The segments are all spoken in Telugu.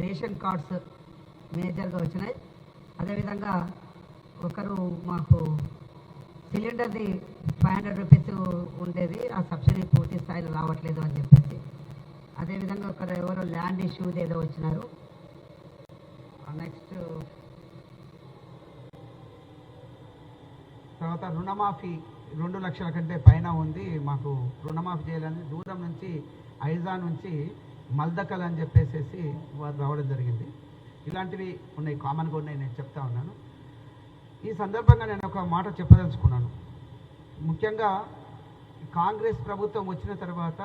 రేషన్ కార్డ్స్ మేజర్గా వచ్చినాయి. అదేవిధంగా ఒకరు మాకు సిలిండర్ది ఫైవ్ హండ్రెడ్ రూపీస్ ఉండేది. ఆ సబ్సిడీ పూర్తి స్థాయిలో రావట్లేదు అని చెప్పేసి. అదేవిధంగా ఒకరు ఎవరో ల్యాండ్ ఇష్యూది ఏదో వచ్చినారు. నెక్స్ట్ తర్వాత రుణమాఫీ రెండు లక్షల కంటే పైన ఉంది. మాకు రుణమాఫీ చేయాలని దూరం నుంచి ఐజా నుంచి మల్దకల్ అని చెప్పేసేసి వారు రావడం జరిగింది. ఇలాంటివి ఉన్నాయి కామన్గా ఉన్నాయి నేను చెప్తా ఉన్నాను. ఈ సందర్భంగా నేను ఒక మాట చెప్పదలుచుకున్నాను. ముఖ్యంగా కాంగ్రెస్ ప్రభుత్వం వచ్చిన తర్వాత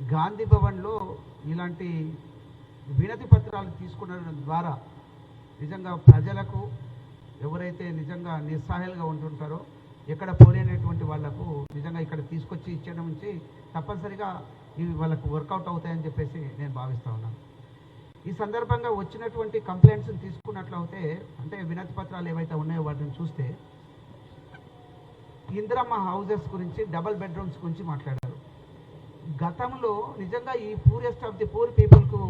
గాంధీ భవన్లో ఇలాంటి వినతి పత్రాలు తీసుకున్న ద్వారా నిజంగా ప్రజలకు ఎవరైతే నిజంగా నిస్సహాయాలుగా ఉంటుంటారో ఎక్కడ పోలేనటువంటి వాళ్ళకు నిజంగా ఇక్కడ తీసుకొచ్చి ఇచ్చడం నుంచి తప్పనిసరిగా ఇవి వాళ్ళకు వర్కౌట్ అవుతాయని చెప్పేసి నేను భావిస్తూ ఉన్నాను. ఈ సందర్భంగా వచ్చినటువంటి కంప్లైంట్స్ని తీసుకున్నట్లయితే అంటే వినతి పత్రాలు ఏవైతే ఉన్నాయో వాటిని చూస్తే ఇందిరమ్మ హౌజెస్ గురించి డబల్ బెడ్రూమ్స్ గురించి మాట్లాడారు. గతంలో నిజంగా ఈ పూరెస్ట్ ఆఫ్ ది పూర్ పీపుల్కు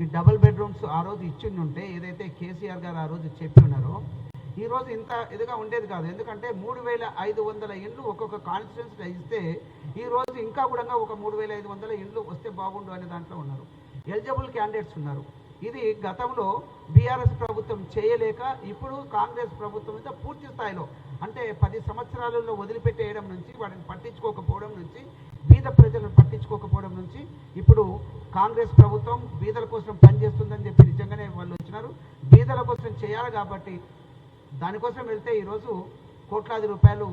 ఈ డబల్ బెడ్రూమ్స్ ఆ రోజు ఇచ్చిండుంటే ఉంటే ఏదైతే కేసీఆర్ గారు ఆ రోజు చెప్పి ఉన్నారో ఈ రోజు ఇంత ఇదిగా ఉండేది కాదు. ఎందుకంటే మూడు వేల ఐదు వందల ఇండ్లు ఒక్కొక్క కాన్స్టిట్యున్సీలో ఇస్తే ఈ రోజు ఇంకా కూడా ఒక మూడు వేల ఐదు వందల ఇండ్లు వస్తే బాగుండు అనే దాంట్లో ఉన్నారు. ఎలిజిబుల్ క్యాండిడేట్స్ ఉన్నారు. ఇది గతంలో బీఆర్ఎస్ ప్రభుత్వం చేయలేక ఇప్పుడు కాంగ్రెస్ ప్రభుత్వం మీద పూర్తి స్థాయిలో అంటే పది సంవత్సరాలలో వదిలిపెట్టేయడం నుంచి వాటిని పట్టించుకోకపోవడం నుంచి బీద ప్రజలను పట్టించుకోకపోవడం నుంచి ఇప్పుడు కాంగ్రెస్ ప్రభుత్వం బీదల కోసం పనిచేస్తుందని చెప్పి నిజంగానే వాళ్ళు వచ్చినారు. బీదల కోసం చేయాలి కాబట్టి దానికోసం వెళ్తే ఈరోజు కోట్లాది రూపాయలు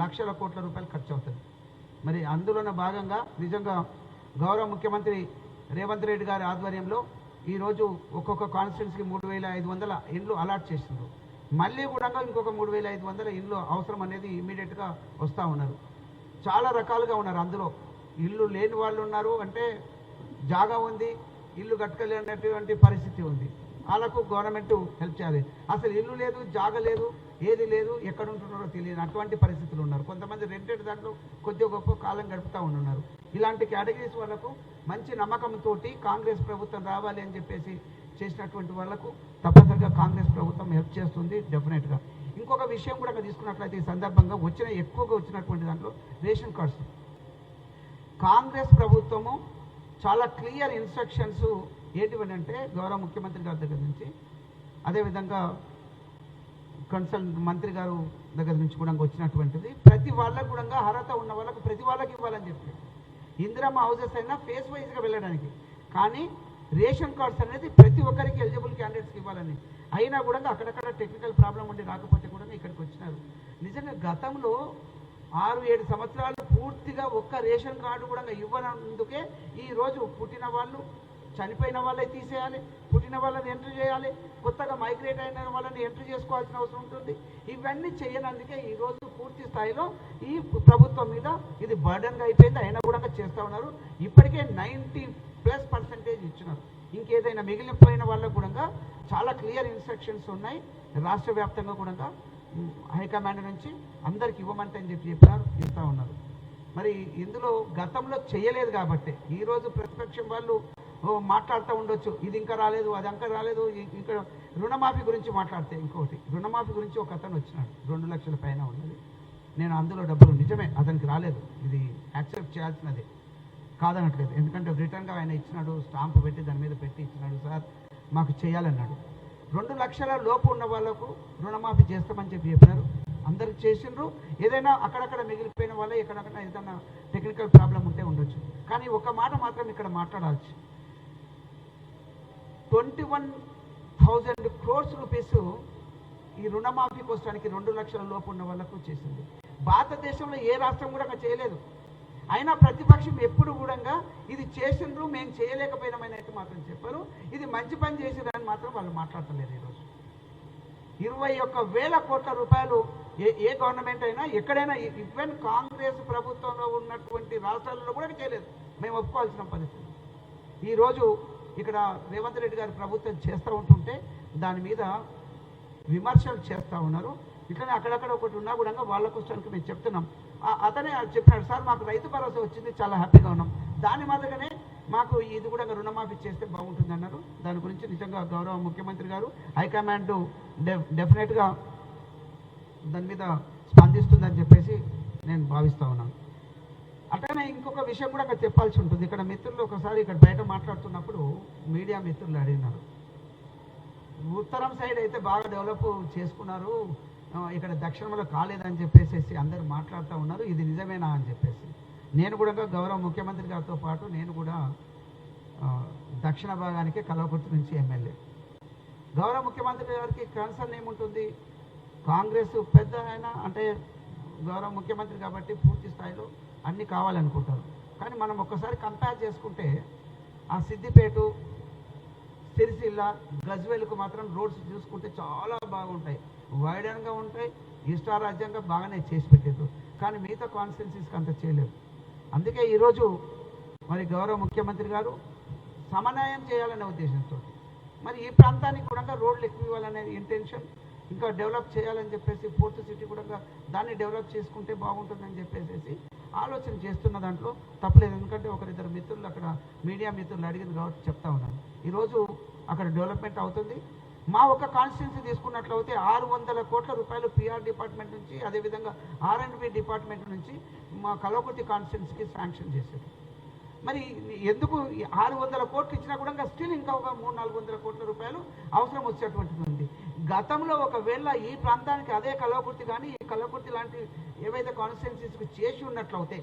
లక్షల కోట్ల రూపాయలు ఖర్చు అవుతుంది మరి అందులోనే భాగంగా నిజంగా గౌరవ ముఖ్యమంత్రి రేవంత్ రెడ్డి గారి ఆధ్వర్యంలో ఈరోజు ఒక్కొక్క కాన్స్టిట్యున్సీకి మూడు వేల ఐదు వందల ఇండ్లు అలాట్ చేసిండ్రు. మళ్ళీ కూడా ఇంకొక మూడు వేల ఐదు వందల ఇండ్లు అవసరం అనేది ఇమీడియట్గా వస్తూ ఉన్నారు. చాలా రకాలుగా ఉన్నారు అందులో. ఇల్లు లేని వాళ్ళు ఉన్నారు అంటే జాగా ఉంది ఇల్లు కట్టుకోలేనటువంటి పరిస్థితి ఉంది. వాళ్ళకు గవర్నమెంట్ హెల్ప్ చేయాలి. అసలు ఇల్లు లేదు జాగ లేదు ఏది లేదు ఎక్కడ ఉంటున్నారో తెలియదు అటువంటి పరిస్థితులు ఉన్నారు. కొంతమంది రెంటెడ్ దాంట్లో కొద్దిగా గొప్ప కాలం గడుపుతూ ఉన్నారు ఇలాంటి కేటగిరీస్ వాళ్ళకు మంచి నమ్మకంతో కాంగ్రెస్ ప్రభుత్వం రావాలి అని చెప్పేసి చేసినటువంటి వాళ్ళకు తప్పనిసరిగా కాంగ్రెస్ ప్రభుత్వం హెల్ప్ చేస్తుంది డెఫినెట్గా. ఇంకొక విషయం కూడా అక్కడ తీసుకున్నట్లయితే ఈ సందర్భంగా వచ్చిన ఎక్కువగా వచ్చినటువంటి దాంట్లో రేషన్ కార్డ్స్. కాంగ్రెస్ ప్రభుత్వము చాలా క్లియర్ ఇన్స్ట్రక్షన్స్ ఏంటివని అంటే గౌరవ ముఖ్యమంత్రి గారి దగ్గర నుంచి అదేవిధంగా కన్సల్ట్ మంత్రి గారు దగ్గర నుంచి కూడా వచ్చినటువంటిది. ప్రతి వాళ్ళకు కూడా అర్హత ఉన్న వాళ్ళకు ప్రతి వాళ్ళకి ఇవ్వాలని చెప్పి. ఇందిరమ్మ హౌసెస్ అయినా ఫేస్ వైజ్గా వెళ్ళడానికి. కానీ రేషన్ కార్డ్స్ అనేది ప్రతి ఒక్కరికి ఎలిజిబుల్ క్యాండిడేట్స్కి ఇవ్వాలని. అయినా కూడా అక్కడక్కడ టెక్నికల్ ప్రాబ్లం ఉండి రాకపోతే కూడా ఇక్కడికి వచ్చినారు. నిజంగా గతంలో ఆరు ఏడు సంవత్సరాలు పూర్తిగా ఒక్క రేషన్ కార్డు కూడా ఇవ్వనందుకే ఈరోజు పుట్టిన వాళ్ళు చనిపోయిన వాళ్ళే తీసేయాలి పుట్టిన వాళ్ళని ఎంట్రీ చేయాలి కొత్తగా మైగ్రేట్ అయిన వాళ్ళని ఎంట్రీ చేసుకోవాల్సిన అవసరం ఉంటుంది. ఇవన్నీ చేయనందుకే ఈరోజు పూర్తి స్థాయిలో ఈ ప్రభుత్వం మీద ఇది బర్డన్గా అయిపోయింది అయినా కూడా చేస్తూ ఉన్నారు. ఇప్పటికే నైంటీ ప్లస్ పర్సెంటేజ్ ఇచ్చినారు. ఇంకేదైనా మిగిలిపోయిన వాళ్ళకు కూడా చాలా క్లియర్ ఇన్స్ట్రక్షన్స్ ఉన్నాయి. రాష్ట్ర వ్యాప్తంగా కూడా హైకమాండ్ నుంచి అందరికి ఇవ్వమంటే అని చెప్పి చెప్పారు ఇస్తూ ఉన్నారు. మరి ఇందులో గతంలో చేయలేదు కాబట్టి ఈరోజు ప్రతిపక్షం వాళ్ళు మాట్లాడుతూ ఉండొచ్చు. ఇది ఇంకా రాలేదు అది ఇంకా రాలేదు. ఇంకా రుణమాఫీ గురించి మాట్లాడితే ఇంకోటి. రుణమాఫీ గురించి ఒక అతను వచ్చినాడు. రెండు లక్షల పైన ఉన్నది. నేను అందులో డబ్బులు నిజమే అతనికి రాలేదు. ఇది యాక్సెప్ట్ చేయాల్సినది. కాదనట్లేదు. ఎందుకంటే రిటర్న్గా ఆయన ఇచ్చినాడు స్టాంప్ పెట్టి దాని మీద పెట్టి ఇచ్చినాడు సార్. మాకు చేయాలన్నాడు. రెండు లక్షల లోపు ఉన్న వాళ్ళకు రుణమాఫీ చేస్తామని చెప్పి చెప్పినారు. అందరికి చేసిండ్రు. ఏదైనా అక్కడక్కడ మిగిలిపోయిన వాళ్ళే ఎక్కడక్కడ ఏదైనా టెక్నికల్ ప్రాబ్లం ఉంటే ఉండొచ్చు. కానీ ఒక మాట మాత్రం ఇక్కడ మాట్లాడాల్సి twenty one thousand crores rupees ఈ రుణమాఫీ కోసానికి రెండు లక్షల లోపు ఉన్న వాళ్ళకు చేసింది భారతదేశంలో ఏ రాష్ట్రం కూడా చేయలేదు. అయినా ప్రతిపక్షం ఎప్పుడు కూడా ఇది చేసిండ్రు మేము చేయలేకపోయినామని అయితే మాత్రం చెప్పారు. ఇది మంచి పని చేసిందని మాత్రం వాళ్ళు మాట్లాడతలేరు ఈరోజు. ఇరవై ఒక్క వేల కోట్ల రూపాయలు ఏ ఏ గవర్నమెంట్ అయినా ఎక్కడైనా ఈవెన్ కాంగ్రెస్ ప్రభుత్వంలో ఉన్నటువంటి రాష్ట్రాలలో కూడా చేయలేదు. మేము ఒప్పుకోవాల్సిన పరిస్థితి. ఈరోజు ఇక్కడ రేవంత్ రెడ్డి గారి ప్రభుత్వం చేస్తూ ఉంటుంటే దాని మీద విమర్శలు చేస్తూ ఉన్నారు. ఇట్లనే అక్కడక్కడ ఒకటి ఉన్నా కూడా వాళ్ళ క్వశ్చన్కి మేము చెప్తున్నాం. అతనే చెప్పినాడు సార్ మాకు రైతు భరోసా వచ్చింది చాలా హ్యాపీగా ఉన్నాం. దాని మాదిరిగానే మాకు ఇది కూడా రుణమాఫీ చేస్తే బాగుంటుంది అన్నారు. దాని గురించి నిజంగా గౌరవ ముఖ్యమంత్రి గారు హైకమాండ్ డెఫ్ డెఫినెట్గా దాని మీద స్పందిస్తుందని చెప్పేసి నేను భావిస్తా ఉన్నాను. అట్లనే ఇంకొక విషయం కూడా అక్కడ చెప్పాల్సి ఉంటుంది. ఇక్కడ మిత్రులు ఒకసారి ఇక్కడ బయట మాట్లాడుతున్నప్పుడు మీడియా మిత్రులు అడిగినారు. ఉత్తరం సైడ్ అయితే బాగా డెవలప్ చేసుకున్నారు. ఇక్కడ దక్షిణంలో కాలేదని చెప్పేసి అందరు మాట్లాడుతూ ఉన్నారు. ఇది నిజమేనా అని చెప్పేసి. నేను కూడా గౌరవ ముఖ్యమంత్రి గారితో పాటు నేను కూడా దక్షిణ భాగానికి కలవకుర్తి నుంచి ఎమ్మెల్యే. గౌరవ ముఖ్యమంత్రి గారికి కన్సర్న్ ఏముంటుంది? కాంగ్రెస్ పెద్ద ఆయన అంటే గౌరవ ముఖ్యమంత్రి కాబట్టి పూర్తి స్థాయిలో అన్నీ కావాలనుకుంటారు. కానీ మనం ఒక్కసారి కంపేర్ చేసుకుంటే ఆ సిద్దిపేట సిరిసిల్ల గజ్వేల్కు మాత్రం రోడ్స్ చూసుకుంటే చాలా బాగుంటాయి. వైడన్గా ఉంటాయి ఇష్టారాజ్యంగా బాగానే చేసి పెట్టారు. కానీ మిగతా కాన్స్టిట్యున్సీస్కి అంత చేయలేదు అందుకే ఈరోజు మరి గౌరవ ముఖ్యమంత్రి గారు సమన్వయం చేయాలనే ఉద్దేశంతో మరి ఈ ప్రాంతానికి కూడా రోడ్లు ఎక్కువ ఇవ్వాలనే ఇంటెన్షన్ ఇంకా డెవలప్ చేయాలని చెప్పేసి ఫోర్త్ సిటీ కూడా దాన్ని డెవలప్ చేసుకుంటే బాగుంటుందని చెప్పేసి ఆలోచన చేస్తున్న దాంట్లో తప్పలేదు. ఎందుకంటే ఒకరిద్దరు మిత్రులు అక్కడ మీడియా మిత్రులు అడిగింది కాబట్టి చెప్తా ఉన్నాను. ఈరోజు అక్కడ డెవలప్మెంట్ అవుతుంది. మా ఒక కాన్స్టిట్యున్సీ తీసుకున్నట్లయితే ఆరు వందల కోట్ల రూపాయలు పిఆర్ డిపార్ట్మెంట్ నుంచి అదేవిధంగా ఆర్ అండ్ బి డిపార్ట్మెంట్ నుంచి మా కలవకుర్తి కాన్స్టిట్యున్సీకి శాంక్షన్ చేశారు. మరి ఎందుకు ఆరు వందల కోట్లు ఇచ్చినా కూడా స్టిల్ ఇంకా ఒక మూడు నాలుగు వందల కోట్ల రూపాయలు అవసరం వచ్చేటువంటిది ఉంది. గతంలో ఒకవేళ ఈ ప్రాంతానికి అదే కలవకుర్తి కానీ ఈ కలవకుర్తి లాంటి ఏవైతే కాన్స్టిట్యున్సీస్కి చేసి ఉన్నట్లయితే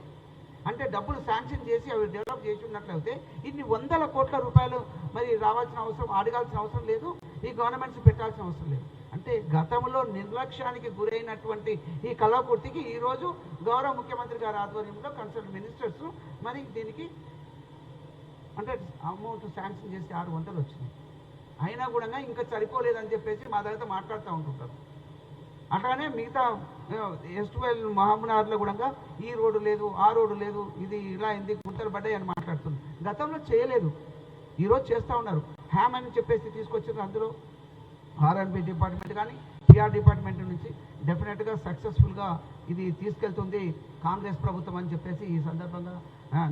అంటే డబ్బులు శాంక్షన్ చేసి అవి డెవలప్ చేసి ఉన్నట్లయితే ఇన్ని వందల కోట్ల రూపాయలు మరి రావాల్సిన అవసరం అడగాల్సిన అవసరం లేదు ఈ గవర్నమెంట్స్ పెట్టాల్సిన అవసరం లేదు. అంటే గతంలో నిర్లక్ష్యానికి గురైనటువంటి ఈ కళాకృతికి ఈరోజు గౌరవ ముఖ్యమంత్రి గారి ఆధ్వర్యంలో కన్సర్న్ మినిస్టర్స్ మరి దీనికి అంటే అమౌంట్ శాంక్షన్ చేసి ఆరు వందలు వచ్చినాయి. అయినా కూడా ఇంకా సరిపోలేదని చెప్పేసి మా దగ్గర మాట్లాడుతూ ఉంటుంటారు. అట్లానే మిగతా ఎస్టువెల్ మహబూబ్నగర్లో కూడా ఈ రోడ్డు లేదు ఆ రోడ్డు లేదు ఇది ఇలా అయింది గుంతలు పడ్డాయి అని మాట్లాడుతుంది గతంలో చేయలేదు. ఈరోజు చేస్తూ ఉన్నారు. హ్యామ్ అని చెప్పేసి తీసుకొచ్చారు అందులో. ఆర్ఎన్బి డిపార్ట్మెంట్ కానీ పిఆర్ డిపార్ట్మెంట్ నుంచి డెఫినెట్గా సక్సెస్ఫుల్గా ఇది తీసుకెళ్తుంది కాంగ్రెస్ ప్రభుత్వం అని చెప్పేసి ఈ సందర్భంగా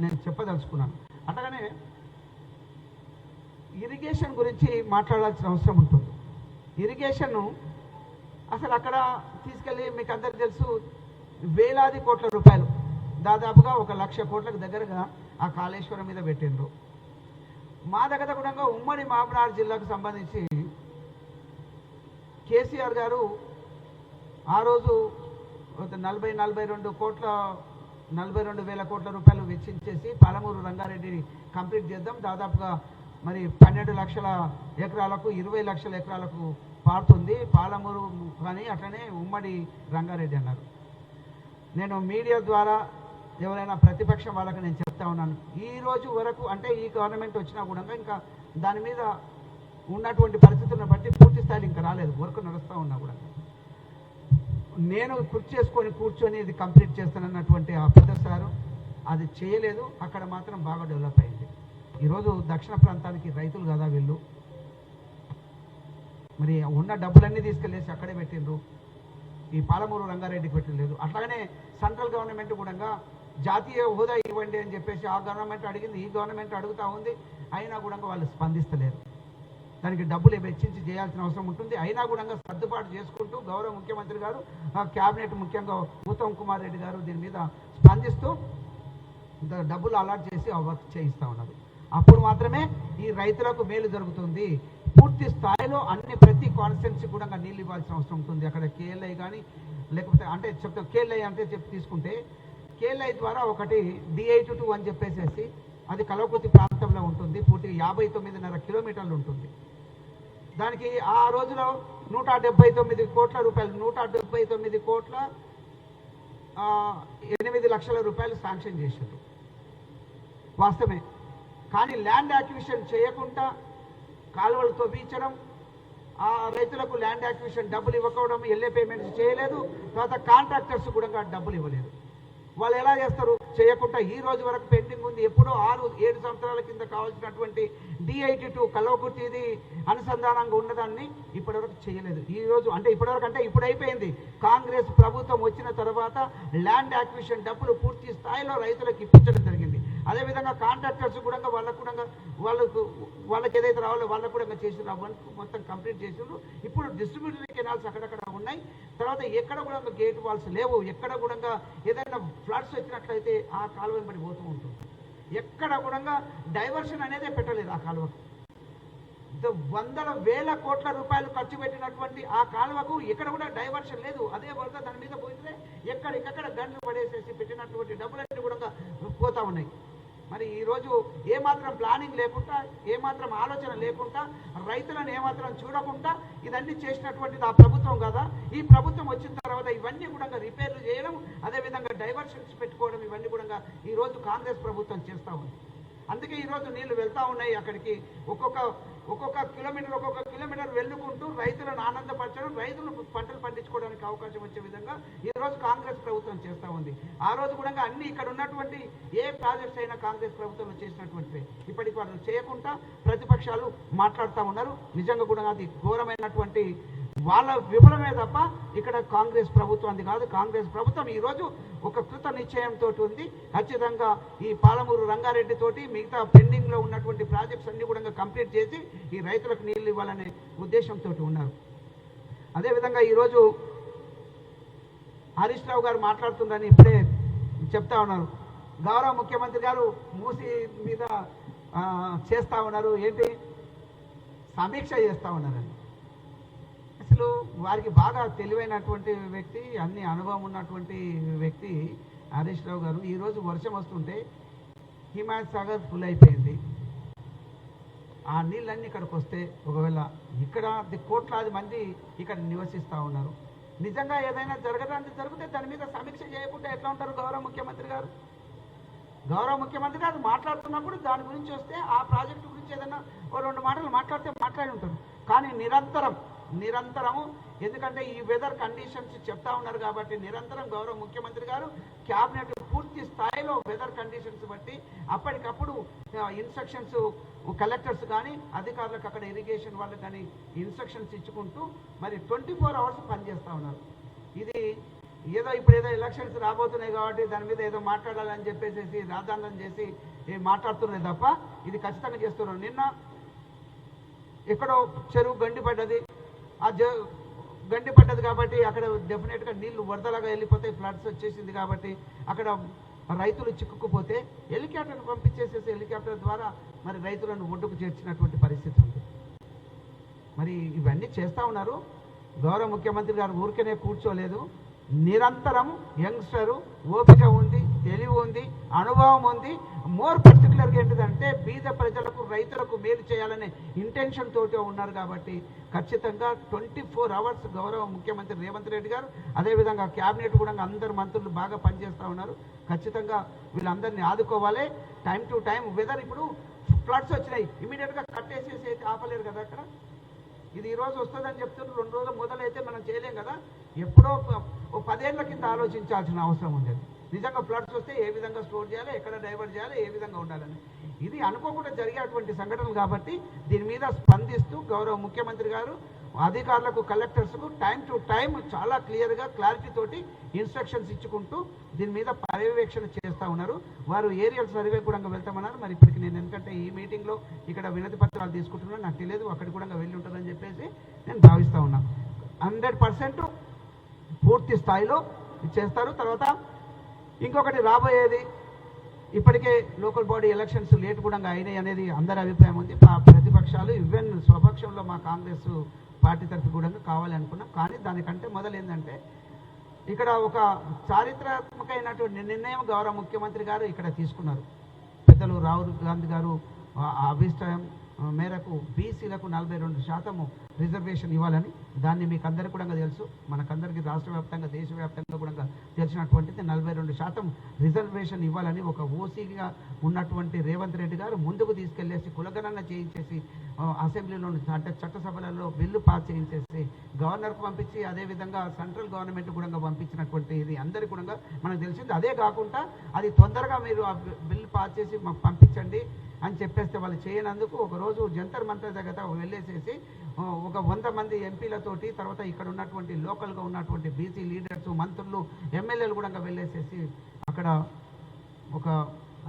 నేను చెప్పదలుచుకున్నాను. అట్లాగనే ఇరిగేషన్ గురించి మాట్లాడాల్సిన అవసరం ఉంటుంది. ఇరిగేషన్ అసలు అక్కడ తీసుకెళ్ళి మీకు అందరికి తెలుసు వేలాది కోట్ల రూపాయలు. దాదాపుగా ఒక లక్ష కోట్లకు దగ్గరగా ఆ కాళేశ్వరం మీద పెట్టిండ్రు. మా దగ్గర కూడా ఉమ్మడి మహబూబ్నగర్ జిల్లాకు సంబంధించి కేసీఆర్ గారు ఆ రోజు నలభై నలభై రెండు కోట్ల నలభై రెండు వేల కోట్ల రూపాయలు వెచ్చించేసి పాలమూరు రంగారెడ్డిని కంప్లీట్ చేద్దాం. దాదాపుగా మరి పన్నెండు లక్షల ఎకరాలకు ఇరవై లక్షల ఎకరాలకు పారుతుంది. పాలమూరు కానీ అట్లనే ఉమ్మడి రంగారెడ్డి అన్నారు. నేను మీడియా ద్వారా ఎవరైనా ప్రతిపక్షం వాళ్ళకి నేను చెప్తా ఉన్నాను. ఈ రోజు వరకు అంటే ఈ గవర్నమెంట్ వచ్చినా కూడా ఇంకా దాని మీద ఉన్నటువంటి పరిస్థితులను బట్టి పూర్తి స్థాయిలో ఇంకా రాలేదు. వర్క్ నడుస్తూ ఉన్నా కూడా. నేను కుర్చీ చేసుకొని కూర్చొని ఇది కంప్లీట్ చేస్తానన్నటువంటి ఆ పెద్ద సారు అది చేయలేదు. అక్కడ మాత్రం బాగా డెవలప్ అయింది. ఈరోజు దక్షిణ ప్రాంతానికి రైతులు కదా వీళ్ళు? మరి ఉన్న డబ్బులన్నీ తీసుకెళ్ళేసి అక్కడే పెట్టిండ్రు. ఈ పాలమూరు రంగారెడ్డికి పెట్టలేదు అట్లాగనే సెంట్రల్ గవర్నమెంట్ కూడా జాతీయ హోదా ఇవ్వండి అని చెప్పేసి ఆ గవర్నమెంట్ అడిగింది ఈ గవర్నమెంట్ అడుగుతా ఉంది. అయినా కూడా వాళ్ళు స్పందిస్తలేరు. దానికి డబ్బులు వెచ్చించి చేయాల్సిన అవసరం ఉంటుంది. అయినా కూడా సర్దుబాటు చేసుకుంటూ గౌరవ ముఖ్యమంత్రి గారు ఆ క్యాబినెట్ ముఖ్యంగా ఉత్తమ్ కుమార్ రెడ్డి గారు దీని మీద స్పందిస్తూ ఇంత డబ్బులు అలాట్ చేసి ఆ వర్క్ చేయిస్తూ ఉన్నది అప్పుడు మాత్రమే ఈ రైతులకు మేలు జరుగుతుంది. పూర్తి స్థాయిలో అన్ని ప్రతి కాన్స్టిట్యున్సీ కూడా నీళ్ళు ఇవ్వాల్సిన అవసరం ఉంటుంది. అక్కడ కేఎల్ఐ కానీ లేకపోతే అంటే చెప్తా కేఎల్ఐ అంటే చెప్పి తీసుకుంటే కేఎల్ఐ ద్వారా ఒకటి డిఐటు టూ అని చెప్పేసేసి అది కలవకుతి ప్రాంతంలో ఉంటుంది. పూర్తిగా యాభై తొమ్మిదిన్నర కిలోమీటర్లు ఉంటుంది. దానికి ఆ రోజులో నూట డెబ్బై తొమ్మిది కోట్ల రూపాయలు నూట డెబ్బై తొమ్మిది కోట్ల ఎనిమిది లక్షల రూపాయలు శాంక్షన్ చేశారు. వాస్తవమే. కానీ ల్యాండ్ యాక్విషన్ చేయకుండా కాలువలు తవ్వించడం ఆ రైతులకు ల్యాండ్ యాక్విషన్ డబ్బులు ఇవ్వకపోవడం ఎల్ఏ పేమెంట్స్ చేయలేదు తర్వాత కాంట్రాక్టర్స్ కూడా డబ్బులు ఇవ్వలేదు. వాళ్ళు ఎలా చేస్తారు? చేయకుండా ఈ రోజు వరకు పెండింగ్ ఉంది. ఎప్పుడో ఆరు ఏడు సంవత్సరాల కింద కావాల్సినటువంటి డిఐటి టూ కలవకుర్తిది అనుసంధానంగా ఉన్నదాన్ని ఇప్పటివరకు చేయలేదు. ఈ రోజు అంటే ఇప్పటివరకు అంటే ఇప్పుడు అయిపోయింది. కాంగ్రెస్ ప్రభుత్వం వచ్చిన తర్వాత ల్యాండ్ యాక్విషన్ డబ్బులు పూర్తి స్థాయిలో రైతులకు ఇప్పించడం జరిగింది. అదేవిధంగా కాంట్రాక్టర్స్ కూడా వాళ్ళకు కూడా వాళ్ళకు వాళ్ళకి ఏదైతే రావాలో వాళ్ళకు కూడా చేసి వర్క్ మొత్తం కంప్లీట్ చేసిండ్రు. ఇప్పుడు డిస్ట్రిబ్యూటరీ కెనాల్స్ అక్కడక్కడ ఉన్నాయి. తర్వాత ఎక్కడ కూడా గేట్ వాల్స్ లేవు. ఎక్కడ కూడా ఏదైనా ఫ్లడ్స్ వచ్చినట్లయితే ఆ కాలువ వెంబడి పోతూ ఉంటుంది. ఎక్కడ కూడా డైవర్షన్ అనేదే పెట్టలేదు ఆ కాలువకు వందల వేల కోట్ల రూపాయలు ఖర్చు పెట్టినటువంటి ఆ కాలువకు ఎక్కడ కూడా డైవర్షన్ లేదు. అదే వరద దాని మీద పోయితే ఎక్కడికక్కడ గంటలు పడేసేసి పెట్టినటువంటి డబ్బులన్నీ కూడా పోతా ఉన్నాయి. మరి ఈరోజు ఏమాత్రం ప్లానింగ్ లేకుండా ఏమాత్రం ఆలోచన లేకుండా రైతులను ఏమాత్రం చూడకుండా ఇదన్నీ చేసినటువంటిది ఆ ప్రభుత్వం కదా. ఈ ప్రభుత్వం వచ్చిన తర్వాత ఇవన్నీ కూడా రిపేర్లు చేయడం అదేవిధంగా డైవర్షన్స్ పెట్టుకోవడం ఇవన్నీ కూడా ఈరోజు కాంగ్రెస్ ప్రభుత్వం చేస్తూ ఉంది. అందుకే ఈరోజు నీళ్ళు వెళ్తా ఉన్నాయి అక్కడికి. ఒక్కొక్క ఒక్కొక్క కిలోమీటర్ ఒక్కొక్క కిలోమీటర్ వెళ్ళుకుంటూ రైతులను ఆనందపరచడం రైతులు పంటలు పండించుకోవడానికి అవకాశం వచ్చే విధంగా ఈ రోజు కాంగ్రెస్ ప్రభుత్వం చేస్తూ ఉంది. ఆ రోజు కూడా అన్ని ఇక్కడ ఉన్నటువంటి ఏ ప్రాజెక్ట్స్ అయినా కాంగ్రెస్ ప్రభుత్వం చేసినటువంటివి. ఇప్పటికి వాళ్ళు చేయకుండా ప్రతిపక్షాలు మాట్లాడుతూ ఉన్నారు. నిజంగా కూడా అది ఘోరమైనటువంటి వాళ్ళ విఫలమే తప్ప ఇక్కడ కాంగ్రెస్ ప్రభుత్వం అది కాదు. కాంగ్రెస్ ప్రభుత్వం ఈరోజు ఒక కృత నిశ్చయంతో ఉంది. ఖచ్చితంగా ఈ పాలమూరు రంగారెడ్డి తోటి మిగతా పెండింగ్లో ఉన్నటువంటి ప్రాజెక్ట్స్ అన్ని కూడా కంప్లీట్ చేసి ఈ రైతులకు నీళ్ళు ఇవ్వాలనే ఉద్దేశంతో ఉన్నారు. అదేవిధంగా ఈరోజు హరీష్ రావు గారు మాట్లాడుతుందని ఇప్పుడే చెప్తా ఉన్నారు. గౌరవ ముఖ్యమంత్రి గారు మూసి మీద చేస్తూ ఉన్నారు. ఏంటి? సమీక్ష చేస్తూ ఉన్నారండి అసలు వారికి బాగా తెలివైనటువంటి వ్యక్తి అన్ని అనుభవం ఉన్నటువంటి వ్యక్తి హరీష్ రావు గారు. ఈరోజు వర్షం వస్తుంటే హిమాయత్ సాగర్ ఫుల్ అయిపోయింది. ఆ నీళ్ళన్నీ ఇక్కడికి వస్తే ఒకవేళ ఇక్కడ కోట్లాది మంది ఇక్కడ నివసిస్తూ ఉన్నారు. నిజంగా ఏదైనా జరగడానికి జరిగితే దాని మీద సమీక్ష చేయకుండా ఎట్లా ఉంటారు గౌరవ ముఖ్యమంత్రి గారు? గౌరవ ముఖ్యమంత్రి గారు మాట్లాడుతున్నప్పుడు దాని గురించి వస్తే ఆ ప్రాజెక్టు గురించి ఏదైనా ఓ రెండు మాటలు మాట్లాడితే మాట్లాడి ఉంటారు. కానీ నిరంతరం నిరంతరము. ఎందుకంటే ఈ వెదర్ కండిషన్స్ చెప్తా ఉన్నారు కాబట్టి నిరంతరం గౌరవ ముఖ్యమంత్రి గారు క్యాబినెట్ పూర్తి స్థాయిలో వెదర్ కండిషన్స్ బట్టి అప్పటికప్పుడు ఇన్స్ట్రక్షన్స్ కలెక్టర్స్ కానీ అధికారులకు అక్కడ ఇరిగేషన్ వాళ్ళకి కానీ ఇన్స్ట్రక్షన్స్ ఇచ్చుకుంటూ మరి ట్వంటీ ఫోర్ అవర్స్ పనిచేస్తూ ఉన్నారు. ఇది ఏదో ఇప్పుడు ఏదో ఎలక్షన్స్ రాబోతున్నాయి కాబట్టి దాని మీద ఏదో మాట్లాడాలని చెప్పేసి రాద్ధాంతం చేసి మాట్లాడుతున్నాయి తప్ప ఇది ఖచ్చితంగా చేస్తున్నారు. నిన్న ఎక్కడో చెరువు గండి పడ్డది ఆ జ గండి పడ్డది కాబట్టి అక్కడ డెఫినెట్గా నీళ్ళు వరదలాగా వెళ్ళిపోతాయి ఫ్లడ్స్ వచ్చేసింది కాబట్టి అక్కడ రైతులు చిక్కుకుపోతే హెలికాప్టర్ పంపించేసేసి హెలికాప్టర్ ద్వారా మరి రైతులను ఒడ్డుకు చేర్చినటువంటి పరిస్థితి ఉంది. మరి ఇవన్నీ చేస్తూ ఉన్నారు. గౌరవ ముఖ్యమంత్రి గారు ఊరికనే కూర్చోలేదు. నిరంతరం యంగ్స్టరు ఓపిక ఉంది తెలివి ఉంది అనుభవం ఉంది. మోర్ పర్టికులర్గా ఏంటిదంటే బీద ప్రజలకు రైతులకు మేలు చేయాలనే ఇంటెన్షన్ తోటి ఉన్నారు కాబట్టి ఖచ్చితంగా ట్వంటీ ఫోర్ అవర్స్ గౌరవ ముఖ్యమంత్రి రేవంత్ రెడ్డి గారు అదేవిధంగా క్యాబినెట్ కూడా అందరు మంత్రులు బాగా పనిచేస్తూ ఉన్నారు. ఖచ్చితంగా వీళ్ళందరినీ ఆదుకోవాలి. టైం టు టైం వెదర్ ఇప్పుడు ఫ్లడ్స్ వచ్చినాయి. ఇమీడియట్గా కట్టేసేసి అయితే ఆపలేరు కదా అక్కడ. ఇది ఈ రోజు వస్తుందని చెప్తున్నారు. రెండు రోజులు మొదలైతే మనం చేయలేం కదా. ఎప్పుడో ఓ పదేళ్ళ కింద ఆలోచించాల్సిన అవసరం ఉండేది. నిజంగా ఫ్లడ్స్ వస్తే ఏ విధంగా స్టోర్ చేయాలి ఎక్కడ డైవర్ట్ చేయాలి ఏ విధంగా ఉండాలని. ఇది అనుకోకుండా జరిగేటువంటి సంఘటనలు కాబట్టి దీని మీద స్పందిస్తూ గౌరవ ముఖ్యమంత్రి గారు అధికారులకు కలెక్టర్స్కు టైం టు టైం చాలా క్లియర్గా క్లారిటీతోటి ఇన్స్ట్రక్షన్స్ ఇచ్చుకుంటూ దీని మీద పర్యవేక్షణ చేస్తూ ఉన్నారు. వారు ఏరియల్ సర్వే కూడా వెళ్తామన్నారు. మరి ఇప్పటికి నేను ఎందుకంటే ఈ మీటింగ్లో ఇక్కడ వినతి పత్రాలు తీసుకుంటున్నాను. నాకు తెలియదు అక్కడికి కూడా వెళ్ళి ఉంటుందని చెప్పేసి నేను భావిస్తూ ఉన్నాను హండ్రెడ్ పర్సెంట్ పూర్తి స్థాయిలో చేస్తారు. తర్వాత ఇంకొకటి రాబోయేది ఇప్పటికే లోకల్ బాడీ ఎలక్షన్స్ లేట్ కూడా అయినాయి అనేది అందరి అభిప్రాయం ఉంది. ప్రతిపక్షాలు ఈవెన్ స్వపక్షంలో మా కాంగ్రెస్ పార్టీ తరఫు కూడా కావాలి అనుకున్నాం. కానీ దానికంటే మొదలు ఏంటంటే ఇక్కడ ఒక చారిత్రాత్మకమైనటువంటి నిర్ణయం గౌరవ ముఖ్యమంత్రి గారు ఇక్కడ తీసుకున్నారు. పెద్దలు రాహుల్ గాంధీ గారు అభిష్టాయం మేరకు బీసీలకు నలభై రెండు శాతము రిజర్వేషన్ ఇవ్వాలని దాన్ని మీకు అందరికీ కూడా తెలుసు. మనకందరికీ రాష్ట్ర వ్యాప్తంగా దేశవ్యాప్తంగా కూడా తెలిసినటువంటిది నలభై రెండు శాతం రిజర్వేషన్ ఇవ్వాలని ఒక ఓసీగా ఉన్నటువంటి రేవంత్ రెడ్డి గారు ముందుకు తీసుకెళ్ళేసి కులగణన చేయించేసి అసెంబ్లీలో అంటే చట్టసభలలో బిల్లు పాస్ చేయించేసి గవర్నర్కు పంపించి అదేవిధంగా సెంట్రల్ గవర్నమెంట్ కూడా పంపించినటువంటి ఇది అందరి కూడా మనకు తెలిసింది. అదే కాకుండా అది తొందరగా మీరు ఆ బిల్ బిల్లు పాస్ చేసి మాకు పంపించండి అని చెప్పేస్తే వాళ్ళు చేయనందుకు ఒకరోజు జంతర్ మంతర్ దగ్గర వెళ్ళేసేసి ఒక వంద మంది ఎంపీలతోటి తర్వాత ఇక్కడ ఉన్నటువంటి లోకల్గా ఉన్నటువంటి బీసీ లీడర్స్ మంత్రులు ఎమ్మెల్యేలు కూడా వెళ్ళేసేసి అక్కడ ఒక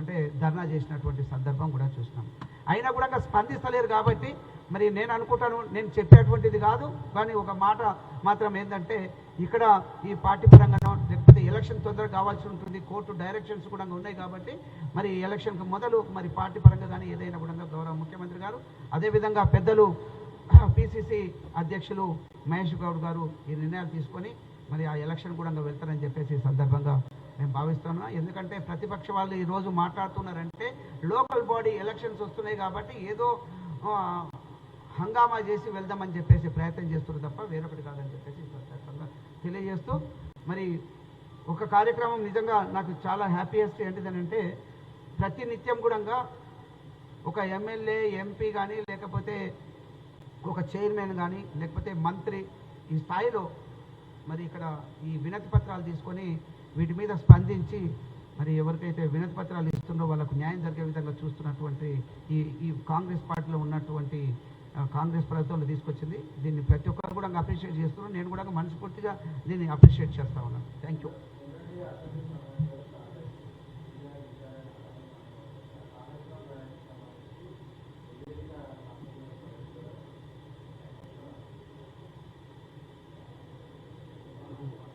అంటే ధర్నా చేసినటువంటి సందర్భం కూడా చూసినాం. అయినా కూడా స్పందిస్తలేరు కాబట్టి మరి నేను అనుకుంటాను నేను చెప్పేటువంటిది కాదు. కానీ ఒక మాట మాత్రం ఏంటంటే ఇక్కడ ఈ పార్టీ పరంగానో లేకపోతే ఎలక్షన్ తొందరగా కావాల్సి ఉంటుంది. కోర్టు డైరెక్షన్స్ కూడా ఉన్నాయి కాబట్టి మరి ఎలక్షన్కి మొదలు మరి పార్టీ పరంగా కానీ ఏదైనా కూడా గౌరవ ముఖ్యమంత్రి గారు అదేవిధంగా పెద్దలు పిసిసి అధ్యక్షులు మహేష్ గౌడ్ గారు ఈ నిర్ణయాలు తీసుకొని మరి ఆ ఎలక్షన్ కూడా వెళ్తారని చెప్పేసి సందర్భంగా మేము భావిస్తున్నాం. ఎందుకంటే ప్రతిపక్ష వాళ్ళు ఈరోజు మాట్లాడుతున్నారంటే లోకల్ బాడీ ఎలక్షన్స్ వస్తున్నాయి కాబట్టి ఏదో హంగామా చేసి వెళ్దామని చెప్పేసి ప్రయత్నం చేస్తున్నారు తప్ప వేరొకటి కాదని చెప్పేసి తెలియజేస్తూ మరి ఒక కార్యక్రమం నిజంగా నాకు చాలా హ్యాపీయెస్ట్ ఏంటిదనంటే ప్రతి నిత్యం కూడా ఒక ఎమ్మెల్యే ఎంపీ కానీ లేకపోతే ఒక చైర్మన్ కానీ లేకపోతే మంత్రి ఈ స్థాయిలో మరి ఇక్కడ ఈ వినతి పత్రాలు తీసుకొని వీటి మీద స్పందించి మరి ఎవరికైతే వినతి పత్రాలు ఇస్తుందో వాళ్ళకు న్యాయం జరిగే విధంగా చూస్తున్నటువంటి ఈ ఈ కాంగ్రెస్ పార్టీలో ఉన్నటువంటి కాంగ్రెస్ ప్రభుత్వంలో తీసుకొచ్చింది. దీన్ని ప్రతి ఒక్కరు కూడా అప్రిషియేట్ చేస్తున్నాను నేను కూడా మనస్ఫూర్తిగా దీన్ని అప్రిషియేట్ చేస్తా ఉన్నాను. థ్యాంక్ యూ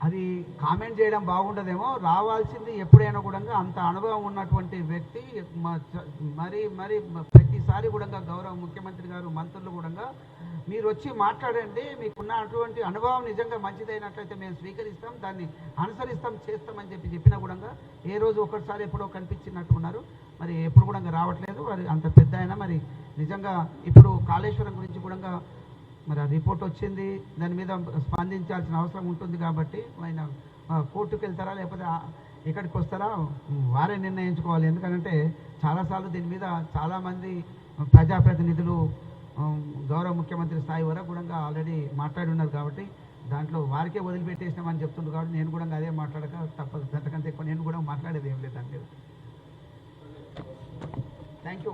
అది కామెంట్ చేయడం బాగుండదేమో రావాల్సింది ఎప్పుడైనా కూడా అంత అనుభవం ఉన్నటువంటి వ్యక్తి మరి మరి ప్రతిసారి కూడా గౌరవ ముఖ్యమంత్రి గారు మంత్రులు కూడా మీరు వచ్చి మాట్లాడండి మీకున్న అటువంటి అనుభవం నిజంగా మంచిదైనట్లయితే మేము స్వీకరిస్తాం దాన్ని అనుసరిస్తాం చేస్తామని చెప్పి చెప్పినా కూడా ఏ రోజు ఒకటిసారి ఎప్పుడో కనిపించినట్టు ఉన్నారు. మరి ఎప్పుడు కూడా రావట్లేదు మరి అంత పెద్ద అయినా మరి నిజంగా ఇప్పుడు కాళేశ్వరం గురించి కూడా మరి ఆ రిపోర్ట్ వచ్చింది దాని మీద స్పందించాల్సిన అవసరం ఉంటుంది కాబట్టి ఆయన కోర్టుకు వెళ్తారా లేకపోతే ఇక్కడికి వస్తారా వారే నిర్ణయించుకోవాలి. ఎందుకంటే చాలాసార్లు దీని మీద చాలామంది ప్రజాప్రతినిధులు గౌరవ ముఖ్యమంత్రి స్థాయి వరకు కూడా ఆల్రెడీ మాట్లాడి ఉన్నారు కాబట్టి దాంట్లో వారికే వదిలిపెట్టేసినామని చెప్తుండ్రు కాబట్టి నేను కూడా అదే మాట్లాడక తప్పదు. గంటకంటే ఎక్కువ నేను కూడా మాట్లాడేది ఏం లేదు దాని థ్యాంక్ యూ